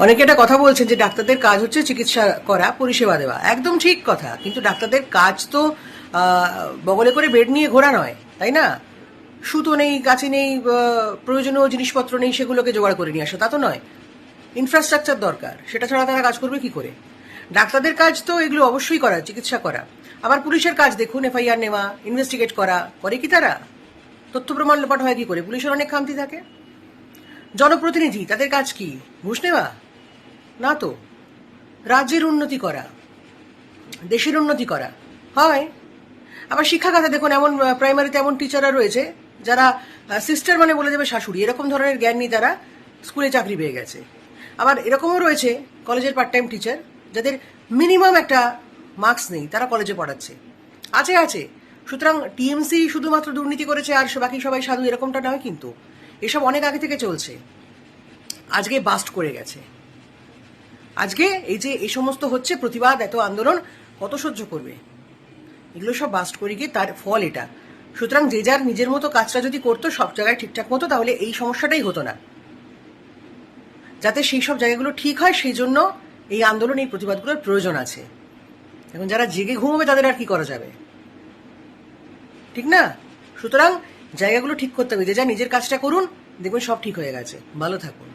অনেকে একটা কথা বলছেন যে ডাক্তারদের কাজ হচ্ছে চিকিৎসা করা, পরিষেবা দেওয়া। একদম ঠিক কথা, কিন্তু ডাক্তারদের কাজ তো বগলে করে বেড নিয়ে ঘোরা নয়, তাই না? সুতো নেই কাছে নেই প্রয়োজনীয় জিনিসপত্র নেই, সেগুলোকে জোগাড় করে নিয়ে আসা, তা তো নয়। ইনফ্রাস্ট্রাকচার দরকার, সেটা ছাড়া তারা কাজ করবে কি করে? ডাক্তারদের কাজ তো এগুলো অবশ্যই করা, চিকিৎসা করা। আবার পুলিশের কাজ দেখুন, এফআইআর নেওয়া ইনভেস্টিগেট করা, করে কি তারা? তথ্য প্রমাণ লোপাট হয় কি করে? পুলিশের অনেক খামতি থাকে। জনপ্রতিনিধি, তাদের কাজ কি? ঘুষ নেওয়া? না তো। রাজ্যের উন্নতি করা। দেশের উন্নতি করা। হয়। আবার শিক্ষা শিক্ষাখাতে দেখুন, এমন প্রাইমারিতে এমন টিচাররা রয়েছে, যারা সিস্টার মানে বলে দেবে শাশুড়ি। এরকম ধরনের জ্ঞান নিয়ে তারা স্কুলে চাকরি পেয়ে গেছে। আবার এরকমও রয়েছে কলেজের পার্ট টাইম টিচার যাদের মিনিমাম একটা মার্কস নেই, তারা কলেজে পড়াচ্ছে। আছে আছে। সুতরাং টিএমসি শুধুমাত্র দুর্নীতি করেছে, আর বাকি সবাই সাধু, এরকমটা নয় কিন্তু। এসব অনেক আগে থেকে চলছে। আজকে বাস্ট করে গেছে। আজকে এই যে এই সমস্ত হচ্ছে প্রতিবাদ, এত আন্দোলন, কত সহ্য করবে? এগুলো সব বাস্ট করে গিয়ে তার ফল এটা। সুতরাং যে যার নিজের মতো কাজটা যদি করতো, সব জায়গায় ঠিকঠাক মতো, তাহলে এই সমস্যাটাই হতো না। যাতে সেই সব জায়গাগুলো ঠিক হয়, সেই জন্য এই আন্দোলন, এই প্রতিবাদগুলোর প্রয়োজন আছে। এখন যারা জেগে ঘুমোবে, তাদের আর কি করা যাবে? ঠিক না? সুতরাং জায়গাগুলো ঠিক করতে হবে যে যা নিজের কাজটা করুন, দেখবেন সব ঠিক হয়ে গেছে। ভালো থাকুন।